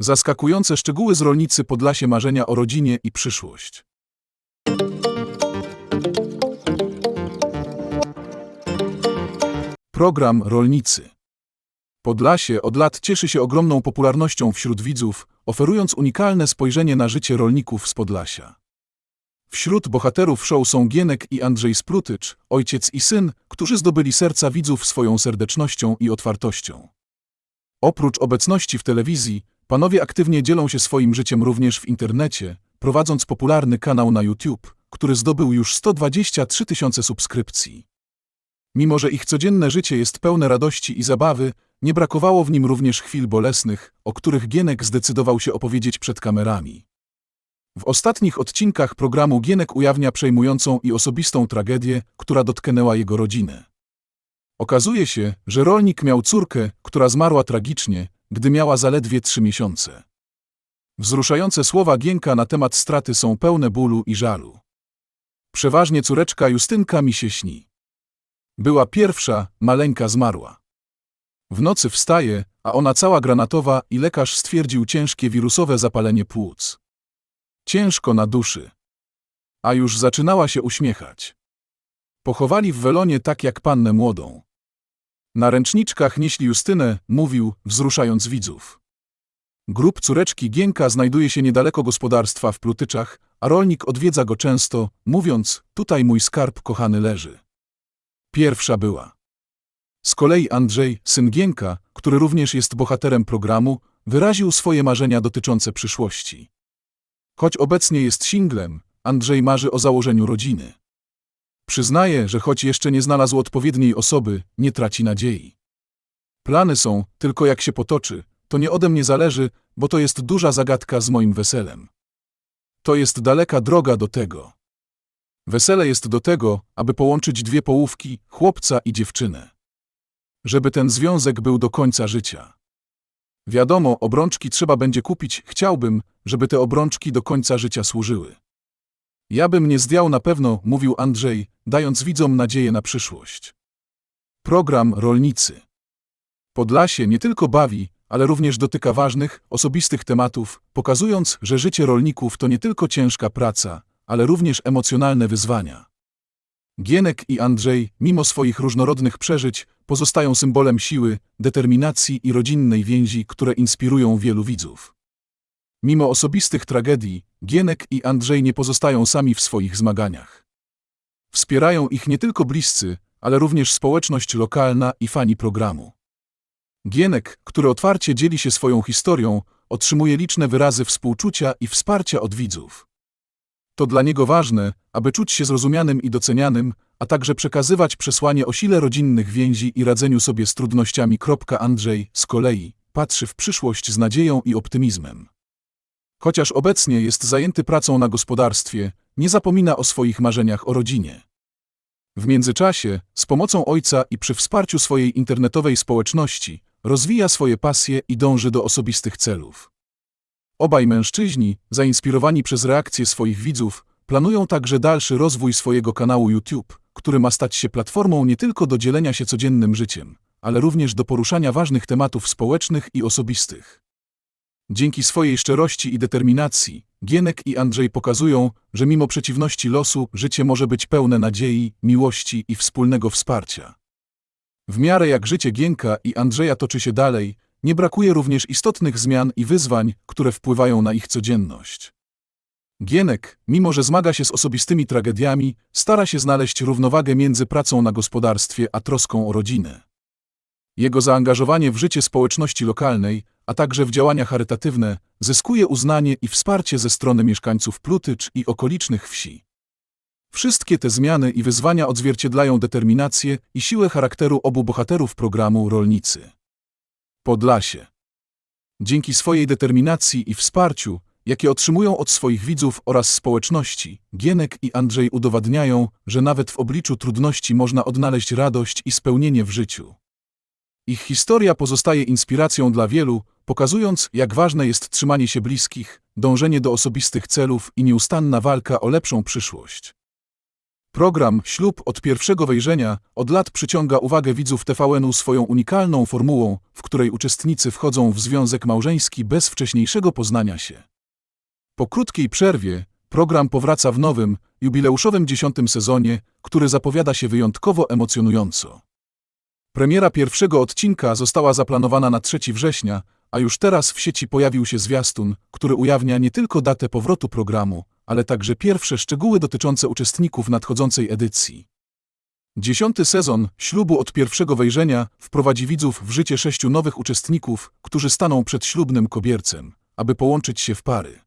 Zaskakujące szczegóły z rolnicy Podlasie marzenia o rodzinie i przyszłość. Program Rolnicy Podlasie od lat cieszy się ogromną popularnością wśród widzów, oferując unikalne spojrzenie na życie rolników z Podlasia. Wśród bohaterów show są Gienek i Andrzej Sprutycz, ojciec i syn, którzy zdobyli serca widzów swoją serdecznością i otwartością. Oprócz obecności w telewizji, panowie aktywnie dzielą się swoim życiem również w internecie, prowadząc popularny kanał na YouTube, który zdobył już 123 tysiące subskrypcji. Mimo, że ich codzienne życie jest pełne radości i zabawy, nie brakowało w nim również chwil bolesnych, o których Gienek zdecydował się opowiedzieć przed kamerami. W ostatnich odcinkach programu Gienek ujawnia przejmującą i osobistą tragedię, która dotknęła jego rodzinę. Okazuje się, że rolnik miał córkę, która zmarła tragicznie, gdy miała zaledwie trzy miesiące. Wzruszające słowa Gienka na temat straty są pełne bólu i żalu. Przeważnie córeczka Justynka mi się śni. Była pierwsza, maleńka zmarła. W nocy wstaje, a ona cała granatowa i lekarz stwierdził ciężkie wirusowe zapalenie płuc. Ciężko na duszy. A już zaczynała się uśmiechać. Pochowali w welonie tak jak pannę młodą. Na ręczniczkach nieśli Justynę, mówił, wzruszając widzów. Grób córeczki Gienka znajduje się niedaleko gospodarstwa w Plutyczach, a rolnik odwiedza go często, mówiąc, tutaj mój skarb kochany leży. Pierwsza była. Z kolei Andrzej, syn Gienka, który również jest bohaterem programu, wyraził swoje marzenia dotyczące przyszłości. Choć obecnie jest singlem, Andrzej marzy o założeniu rodziny. Przyznaje, że choć jeszcze nie znalazł odpowiedniej osoby, nie traci nadziei. Plany są, tylko jak się potoczy, to nie ode mnie zależy, bo to jest duża zagadka z moim weselem. To jest daleka droga do tego. Wesele jest do tego, aby połączyć dwie połówki, chłopca i dziewczynę. Żeby ten związek był do końca życia. Wiadomo, obrączki trzeba będzie kupić, chciałbym, żeby te obrączki do końca życia służyły. Ja bym nie zdjął na pewno, mówił Andrzej, dając widzom nadzieję na przyszłość. Program Rolnicy. Podlasie nie tylko bawi, ale również dotyka ważnych, osobistych tematów, pokazując, że życie rolników to nie tylko ciężka praca, ale również emocjonalne wyzwania. Gienek i Andrzej, mimo swoich różnorodnych przeżyć, pozostają symbolem siły, determinacji i rodzinnej więzi, które inspirują wielu widzów. Mimo osobistych tragedii, Gienek i Andrzej nie pozostają sami w swoich zmaganiach. Wspierają ich nie tylko bliscy, ale również społeczność lokalna i fani programu. Gienek, który otwarcie dzieli się swoją historią, otrzymuje liczne wyrazy współczucia i wsparcia od widzów. To dla niego ważne, aby czuć się zrozumianym i docenianym, a także przekazywać przesłanie o sile rodzinnych więzi i radzeniu sobie z trudnościami. Andrzej, z kolei, patrzy w przyszłość z nadzieją i optymizmem. Chociaż obecnie jest zajęty pracą na gospodarstwie, nie zapomina o swoich marzeniach o rodzinie. W międzyczasie, z pomocą ojca i przy wsparciu swojej internetowej społeczności, rozwija swoje pasje i dąży do osobistych celów. Obaj mężczyźni, zainspirowani przez reakcje swoich widzów, planują także dalszy rozwój swojego kanału YouTube, który ma stać się platformą nie tylko do dzielenia się codziennym życiem, ale również do poruszania ważnych tematów społecznych i osobistych. Dzięki swojej szczerości i determinacji, Gienek i Andrzej pokazują, że mimo przeciwności losu, życie może być pełne nadziei, miłości i wspólnego wsparcia. W miarę jak życie Gienka i Andrzeja toczy się dalej, nie brakuje również istotnych zmian i wyzwań, które wpływają na ich codzienność. Gienek, mimo że zmaga się z osobistymi tragediami, stara się znaleźć równowagę między pracą na gospodarstwie a troską o rodzinę. Jego zaangażowanie w życie społeczności lokalnej, a także w działania charytatywne, zyskuje uznanie i wsparcie ze strony mieszkańców Plutycz i okolicznych wsi. Wszystkie te zmiany i wyzwania odzwierciedlają determinację i siłę charakteru obu bohaterów programu Rolnicy. Podlasie. Dzięki swojej determinacji i wsparciu, jakie otrzymują od swoich widzów oraz społeczności, Gienek i Andrzej udowadniają, że nawet w obliczu trudności można odnaleźć radość i spełnienie w życiu. Ich historia pozostaje inspiracją dla wielu, pokazując, jak ważne jest trzymanie się bliskich, dążenie do osobistych celów i nieustanna walka o lepszą przyszłość. Program Ślub od pierwszego wejrzenia od lat przyciąga uwagę widzów TVN-u swoją unikalną formułą, w której uczestnicy wchodzą w związek małżeński bez wcześniejszego poznania się. Po krótkiej przerwie program powraca w nowym, jubileuszowym dziesiątym sezonie, który zapowiada się wyjątkowo emocjonująco. Premiera pierwszego odcinka została zaplanowana na 3 września, a już teraz w sieci pojawił się zwiastun, który ujawnia nie tylko datę powrotu programu, ale także pierwsze szczegóły dotyczące uczestników nadchodzącej edycji. Dziesiąty sezon ślubu od pierwszego wejrzenia wprowadzi widzów w życie sześciu nowych uczestników, którzy staną przed ślubnym kobiercem, aby połączyć się w pary.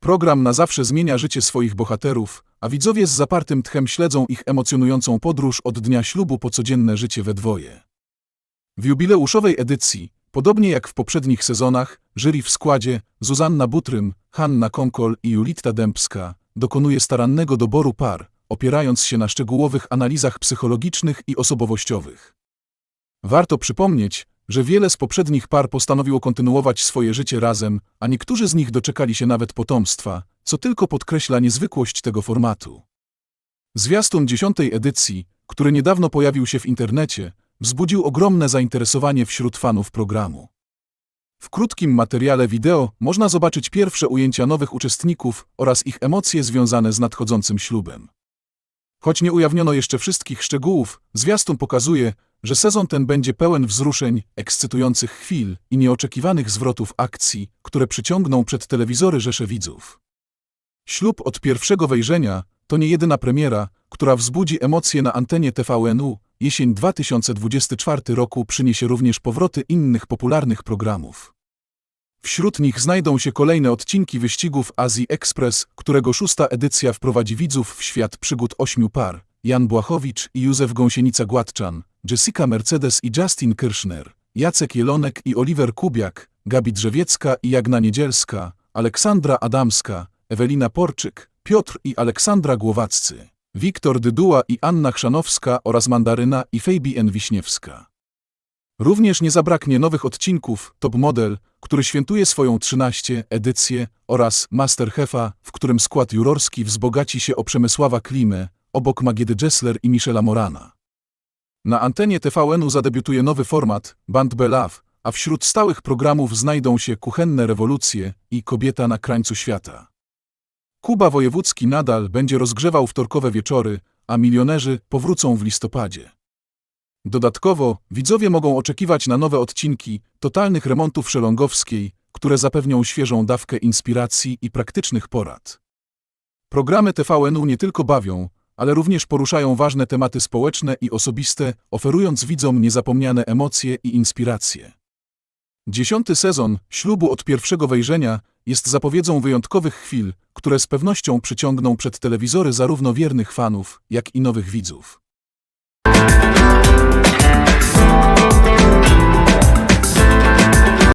Program na zawsze zmienia życie swoich bohaterów, a widzowie z zapartym tchem śledzą ich emocjonującą podróż od dnia ślubu po codzienne życie we dwoje. W jubileuszowej edycji, podobnie jak w poprzednich sezonach, jury w składzie Zuzanna Butrym, Hanna Konkol i Julitta Dębska dokonuje starannego doboru par, opierając się na szczegółowych analizach psychologicznych i osobowościowych. Warto przypomnieć, że wiele z poprzednich par postanowiło kontynuować swoje życie razem, a niektórzy z nich doczekali się nawet potomstwa, co tylko podkreśla niezwykłość tego formatu. Zwiastun dziesiątej edycji, który niedawno pojawił się w internecie, wzbudził ogromne zainteresowanie wśród fanów programu. W krótkim materiale wideo można zobaczyć pierwsze ujęcia nowych uczestników oraz ich emocje związane z nadchodzącym ślubem. Choć nie ujawniono jeszcze wszystkich szczegółów, zwiastun pokazuje, że sezon ten będzie pełen wzruszeń, ekscytujących chwil i nieoczekiwanych zwrotów akcji, które przyciągną przed telewizory rzesze widzów. Ślub od pierwszego wejrzenia to nie jedyna premiera, która wzbudzi emocje na antenie TVN-u. Jesień 2024 roku przyniesie również powroty innych popularnych programów. Wśród nich znajdą się kolejne odcinki wyścigów Azji Express, którego szósta edycja wprowadzi widzów w świat przygód ośmiu par. Jan Błachowicz i Józef Gąsienica-Gładczan, Jessica Mercedes i Justin Kirschner, Jacek Jelonek i Oliver Kubiak, Gabi Drzewiecka i Jagna Niedzielska, Aleksandra Adamska, Ewelina Porczyk, Piotr i Aleksandra Głowaccy, Wiktor Dyduła i Anna Chrzanowska oraz Mandaryna i Fabian Wiśniewska. Również nie zabraknie nowych odcinków Top Model, który świętuje swoją 13 edycję oraz Masterchefa, w którym skład jurorski wzbogaci się o Przemysława Klimę, obok Magiedy Gessler i Michela Morana. Na antenie TVN-u zadebiutuje nowy format Band Belaw, a wśród stałych programów znajdą się Kuchenne Rewolucje i Kobieta na krańcu świata. Kuba Wojewódzki nadal będzie rozgrzewał wtorkowe wieczory, a milionerzy powrócą w listopadzie. Dodatkowo widzowie mogą oczekiwać na nowe odcinki totalnych remontów szelongowskiej, które zapewnią świeżą dawkę inspiracji i praktycznych porad. Programy TVN-u nie tylko bawią, ale również poruszają ważne tematy społeczne i osobiste, oferując widzom niezapomniane emocje i inspiracje. Dziesiąty sezon ślubu od pierwszego wejrzenia jest zapowiedzią wyjątkowych chwil, które z pewnością przyciągną przed telewizory zarówno wiernych fanów, jak i nowych widzów.